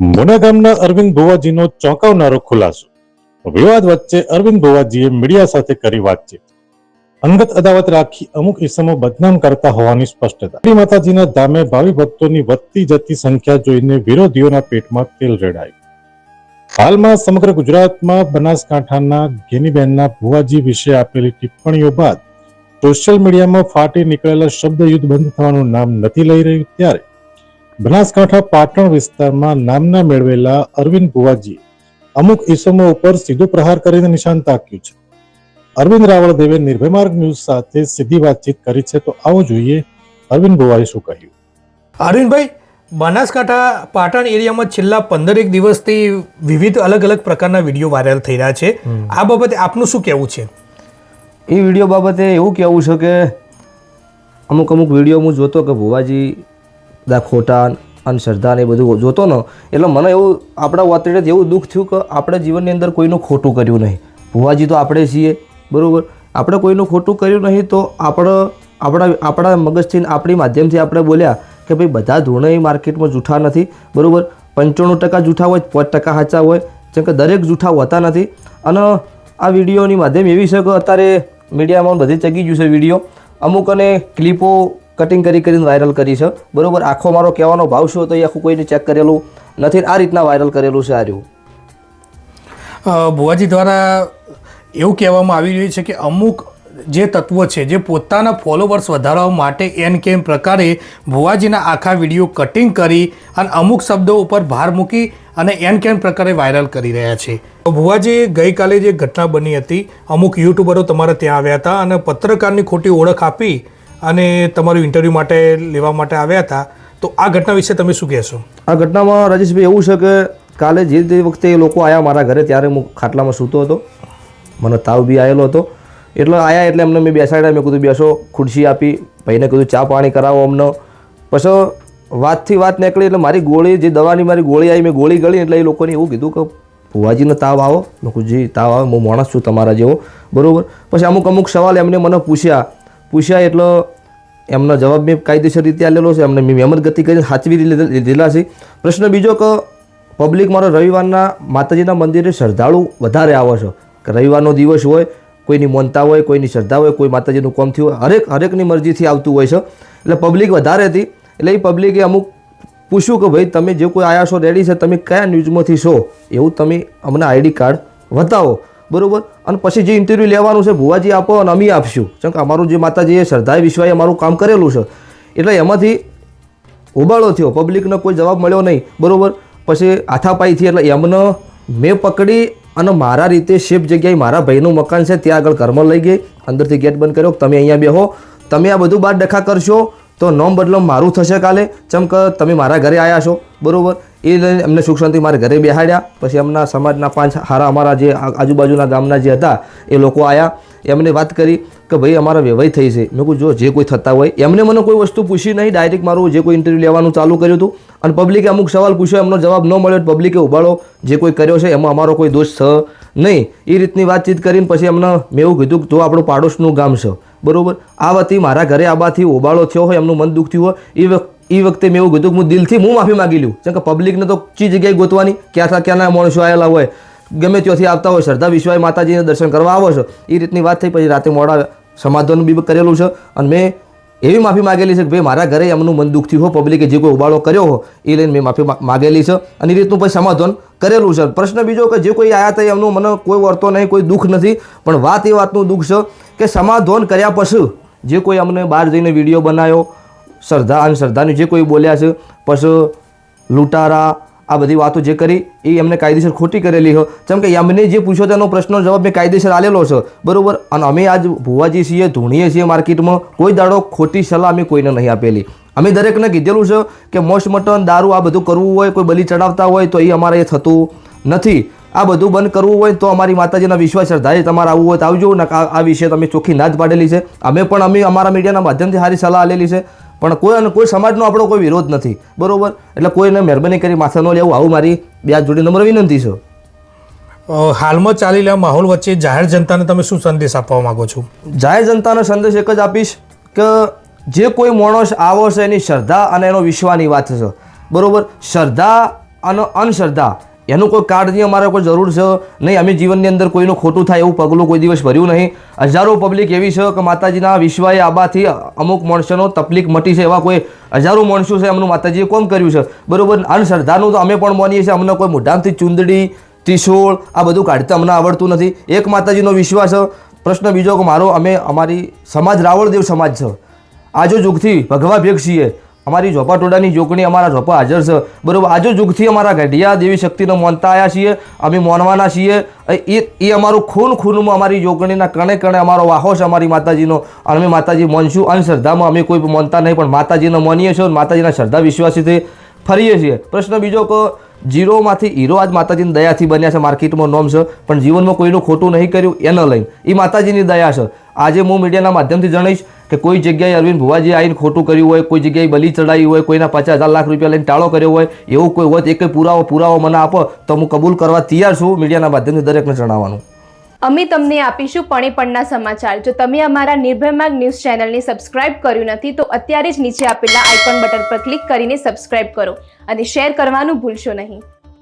મોના ગામના અરવિંદ ભુવાજીનો ચોંકાવનારો ખુલાસો. વિવાદ વચ્ચે અરવિંદ ભુવાજીએ મીડિયા સાથે કરી વાતચીત. અંગત અદાવત રાખી અમુક ઇસમો બદનામ કરતા હોવાની સ્પષ્ટતા. શ્રી માતાજીના ધામે ભાવિ ભક્તોની વધતી જતી સંખ્યા જોઈને વિરોધીઓના પેટમાં તેલ રેડાયું. હાલમાં સમગ્ર ગુજરાતમાં બનાસકાંઠાના ગેનીબેનના ભુવાજી વિશે આપેલી ટિપ્પણીઓ બાદ સોશિયલ મીડિયામાં ફાટી નીકળેલા શબ્દ યુદ્ધ બંધ થવાનું નામ નથી લઈ રહ્યું ત્યારે બનાસકાંઠા પાટણ વિસ્તારમાં નામના મેળવેલા અરવિંદ ભુવાજીએ અમુક ઇસમો ઉપર સીધો પ્રહાર કરીને નિશાન તાક્યું છે. અરવિંદ રાવળદેવે નિર્ભય માર્ગ ન્યૂઝ સાથે સીધી વાતચીત કરી છે તો આવો જોઈએ અરવિંદ ભુવાએ શું કહ્યું? અરવિંદભાઈ બનાસકાંઠા પાટણ એરિયામાં છેલ્લા પંદરેક દિવસથી વિવિધ અલગ અલગ પ્રકારના વીડિયો વાયરલ થઈ રહ્યા છે. આ બાબતે આપનું શું કહેવું છે? એ વીડિયો બાબતે એવું કહેવું છે કે અમુક અમુક વીડિયો હું જોતો કે ભુવાજી બધા ખોટા અંધશ્રદ્ધાને એ બધું જોતો ને, એટલે મને એવું આપણા વાતડે એવું દુઃખ થયું કે આપણે જીવનની અંદર કોઈનું ખોટું કર્યું નહીં. ભુવાજી તો આપણે છીએ, બરાબર? આપણે કોઈનું ખોટું કર્યું નહીં તો આપણે, આપણા આપણા મગજથી આપણી માધ્યમથી આપણે બોલ્યા કે ભાઈ બધા ધૂણે માર્કેટમાં જૂઠા નથી, બરાબર? પંચાણું ટકા જૂઠા હોય, પાંચ ટકા સાચા હોય, જેમ કે દરેક જૂઠા હોતા નથી. અને આ વિડીયોની માધ્યમ એવી છે કે અત્યારે મીડિયામાં બધી ચગી ગયું છે વીડિયો. અમુક અને ક્લિપો કટિંગ કરી કરીને વાયરલ કરી છે. બરાબર? આખો મારો કહેવાનો ભાવ શું હતો એ આખું કોઈને ચેક કરેલું નથી. આ રીતના વાયરલ કરેલું છે આ રહ્યું. ભુવાજી દ્વારા એવું કહેવામાં આવી રહ્યું છે કે અમુક જે તત્વો છે, જે પોતાના ફોલોવર્સ વધારવા માટે એન કેમ પ્રકારે ભુવાજીના આખા વીડિયો કટિંગ કરી અને અમુક શબ્દો ઉપર ભાર મૂકી અને એન કેમ પ્રકારે વાયરલ કરી રહ્યા છે. ભુવાજી, ગઈકાલે જે ઘટના બની હતી, અમુક યુટ્યુબરો તમારા ત્યાં આવ્યા હતા અને પત્રકારની ખોટી ઓળખ આપી અને તમારું ઇન્ટરવ્યૂ માટે લેવા માટે આવ્યા હતા, તો આ ઘટના વિશે તમે શું કહેશો? આ ઘટનામાં રાજેશભાઈ એવું છે કે કાલે જે તે વખતે એ લોકો આવ્યા મારા ઘરે, ત્યારે હું ખાટલામાં સૂતો હતો. મને તાવ બી આવેલો હતો. એટલે આવ્યા એટલે એમને મેં બેસાડ્યા, મેં કીધું, બેસો, ખુરશી આપી. ભાઈને કીધું, ચા પાણી કરાવો અમને. પછી વાતથી વાત નીકળી, એટલે મારી ગોળી, જે દવાની મારી ગોળી આવી, મેં ગોળી ગળી, એટલે એ લોકોને એવું કીધું કે, ભુવાજીનો તાવ આવો. મેં કીધું, જી, તાવ આવે, હું માણસ છું તમારા જેવો. બરાબર? પછી અમુક અમુક સવાલ એમને મને પૂછ્યા. પૂછ્યા એટલો એમનો જવાબ મેં કાયદેસર રીતે આલેલો છે. એમને મેં મહેમત ગતિ કરીને સાચવી લીધે- લીધેલા છે. પ્રશ્ન બીજો કે પબ્લિક મારો રવિવારના માતાજીના મંદિરે શ્રદ્ધાળુ વધારે આવે છે. કે રવિવારનો દિવસ હોય, કોઈની મોનતા હોય, કોઈની શ્રદ્ધા હોય, કોઈ માતાજીનું કોમ થયું હોય, હરેક હરેકની મરજીથી આવતું હોય છે. એટલે પબ્લિક વધારે હતી. એટલે એ પબ્લિકે અમુક પૂછ્યું કે ભાઈ, તમે જે કોઈ આયા છો રેડી છે, તમે કયા ન્યૂઝમાંથી છો? એવું તમે અમને આઈડી કાર્ડ બતાવો. બરોબર? અને પછી જે ઇન્ટરવ્યૂ લેવાનું છે, ભુવાજી આપો અને અમે આપશું. કેમ કે અમારું જે માતાજીએ શ્રદ્ધાએ વિશ્વાએ અમારું કામ કરેલું છે. એટલે એમાંથી ઉબાળો થયો. પબ્લિકનો કોઈ જવાબ મળ્યો નહીં. બરોબર? પછી આથાપાઈથી એટલે એમને મેં પકડી અને મારા રીતે શેપ જગ્યાએ મારા ભાઈનું મકાન છે, ત્યાં આગળ ઘરમાં લઈ ગઈ. અંદરથી ગેટ બંધ કર્યો તમે અહીંયા બેહો. તમે આ બધું બાદ ડખા કરશો તો નોમ બદલો મારું થશે કાલે. ચમ કે તમે મારા ઘરે આવ્યા છો. બરોબર? એ લઈને એમને સુખ શાંતિ મારે ઘરે બેહાડ્યા. પછી એમના સમાજના પાંચ હારા અમારા જે આજુબાજુના ગામના જે હતા, એ લોકો આવ્યા એમને વાત કરી કે ભાઈ, અમારા વ્યવહાર થઈ છે. મેં કહું જો જે કોઈ થતા હોય, એમને મને કોઈ વસ્તુ પૂછી નહીં. ડાયરેક્ટ મારું જે કોઈ ઇન્ટરવ્યૂ લેવાનું ચાલુ કર્યું હતું. અને પબ્લિકે અમુક સવાલ પૂછ્યો, એમનો જવાબ ન મળ્યો પબ્લિકે ઉભાડો જે કોઈ કર્યો છે, એમાં અમારો કોઈ દોષ છે નહીં. એ રીતની વાતચીત કરીને પછી એમને મેં એવું કીધું કે, જો આપણું પાડોશનું ગામ છે. બરોબર? આ વતી મારા ઘરે આબાથી ઓબાળો થયો હોય, એમનું મન દુઃખ થયું હોય, એ એ વખતે મેં એવું કીધું કે હું દિલથી હું માફી માગી લઉં કેમ કે પબ્લિકને તો ચી જગ્યાએ ગોતવાની, ક્યાં ક્યાંના માણસો આવેલા હોય, ગમે ત્યાંથી આવતા હોય, શ્રદ્ધા વિશ્વાય માતાજીને દર્શન કરવા આવો છો એ રીતની વાત થઈ, પછી રાતે મોડા સમાધાન બી કરેલું છે. અને મેં એવી માફી માગેલી છે કે ભાઈ, મારા ઘરે એમનું મન દુઃખથી હો પબ્લિકે જે કોઈ ઉબાળો કર્યો હો એ લઈને મેં માફી માગેલી છે. અને એ રીતનું પછી સમાધાન કરેલું છે. પ્રશ્ન બીજો કે જે કોઈ આવ્યા હતા એમનું મને કોઈ વર્તો નહીં, કોઈ દુઃખ નથી, પણ વાત એ વાતનું દુઃખ છે કે સમાધાન કર્યા પછી જે કોઈ અમને બહાર જઈને વીડિયો બનાવ્યો શ્રદ્ધા અને શ્રદ્ધાની જે કોઈ બોલ્યા છે પછી લૂંટારા, આ બધી વાતો જે કરી, એ એમને કાયદેસર ખોટી કરેલી હો. જેમ કે એમને જે પૂછ્યો તેનો પ્રશ્નનો જવાબ મેં કાયદેસર આલેલો છે. બરોબર? અને અમે આજ ભુવાજી છીએ, ધૂણીએ છીએ માર્કેટમાં, કોઈ દાડો ખોટી સલાહ અમે કોઈને નહીં આપેલી. અમે દરેકને કીધેલું છે કે મોસ્ટ મટન, દારૂ, આ બધું કરવું હોય, કોઈ બલી ચડાવતા હોય, તો એ અમારે એ થતું નથી. આ બધું બંધ કરવું હોય, તો અમારી માતાજીના વિશ્વાસ શ્રદ્ધાએ તમારે આવવું હોય તો આવજો. ને આ વિશે તમે ચોખ્ખી ના જ પાડેલી છે. અમે પણ અમે અમારા મીડિયાના માધ્યમથી સારી સલાહ આલેલી છે. પણ કોઈ અને કોઈ સમાજનો આપણો કોઈ વિરોધ નથી. બરાબર? એટલે કોઈને મહેરબાની કરી માથે ન લેવું. આવું મારી બે જોડી નંબર વિનંતી છે. હાલમાં ચાલી રહ્યા માહોલ વચ્ચે જાહેર જનતાને તમે શું સંદેશ આપવા માંગો છો? જાહેર જનતાનો સંદેશ એક જ આપીશ કે જે કોઈ માણસ આવો છે એની શ્રદ્ધા અને એનો વિશ્વાની વાત છે. બરાબર? શ્રદ્ધા અને અંધશ્રદ્ધા એનું કોઈ કાળજી અમારે કોઈ જરૂર છે? નહીં, અમે જીવનની અંદર કોઈનું ખોટું થાય એવું પગલું કોઈ દિવસ ભર્યું નહીં. હજારો પબ્લિક એવી છે કે માતાજીના વિશ્વાએ આબાથી અમુક માણસોનો તકલીફ મટી છે એવા કોઈ હજારો માણસો છે એમનું માતાજીએ કોમ કર્યું છે. બરોબર, અંધશ્રદ્ધાનું તો અમે પણ માનીએ છીએ, અમને કોઈ મોઢામાંથી ચૂંદડી, ત્રિશૂળ આ બધું કાઢતા અમને આવડતું નથી. એક માતાજીનો વિશ્વાસ પ્રશ્ન બીજો કે મારો, અમે અમારી સમાજ રાવળદેવ સમાજ છે. આજો યુગથી ભગવા ભેગ છીએ અમારી ઝોપા ટોડાની જોગણી અમારા ઝોપા હાજર છે. બરાબર, આજો યુગથી અમારા ગઢિયા દેવી શક્તિને માનતા આવ્યા છીએ, અમે માનવાના છીએ. એ એ અમારું ખૂન ખૂનમાં અમારી જોગણીના કણે કણે અમારો વાહો છે અમારી માતાજીનો. અને અમે માતાજી માનશું અંધશ્રદ્ધામાં અમે કોઈ માનતા નહીં, પણ માતાજીને માનીએ છીએ અને માતાજીના શ્રદ્ધા વિશ્વાસીથી ફરીએ છીએ. પ્રશ્ન બીજો કે, જીરોમાંથી હીરો આજ માતાજીની દયાથી બન્યા છે, માર્કેટમાં નોમ છે, પણ જીવનમાં કોઈનું ખોટું નહીં કર્યું, એને લઈને. એ માતાજીની દયા છે. આજે હું મીડિયાના માધ્યમથી જણાવીશ કે કોઈ જગ્યાએ અરવિંદ ભુવાજી આવીને ખોટું કર્યું હોય, કોઈ જગ્યાએ બલી ચડાવી હોય, કોઈના પચાસ હજાર લાખ રૂપિયા લઈને ટાળો કર્યો હોય, એવું કોઈ હોય તો એક પુરાવો પુરાવો મને આપો, તો હું કબૂલ કરવા તૈયાર છું મીડિયાના માધ્યમથી દરેકને જણાવવાનું. અમે તમને આપીશું પણે પણના સમાચાર. જો તમે અમારા નિર્ભય માર્ગ ન્યૂઝ ચેનલને સબસ્ક્રાઇબ કર્યું નથી, તો અત્યારે જ નીચે આપેલા આઇકોન બટન પર ક્લિક કરીને સબસ્ક્રાઇબ કરો અને શેર કરવાનું ભૂલશો નહીં.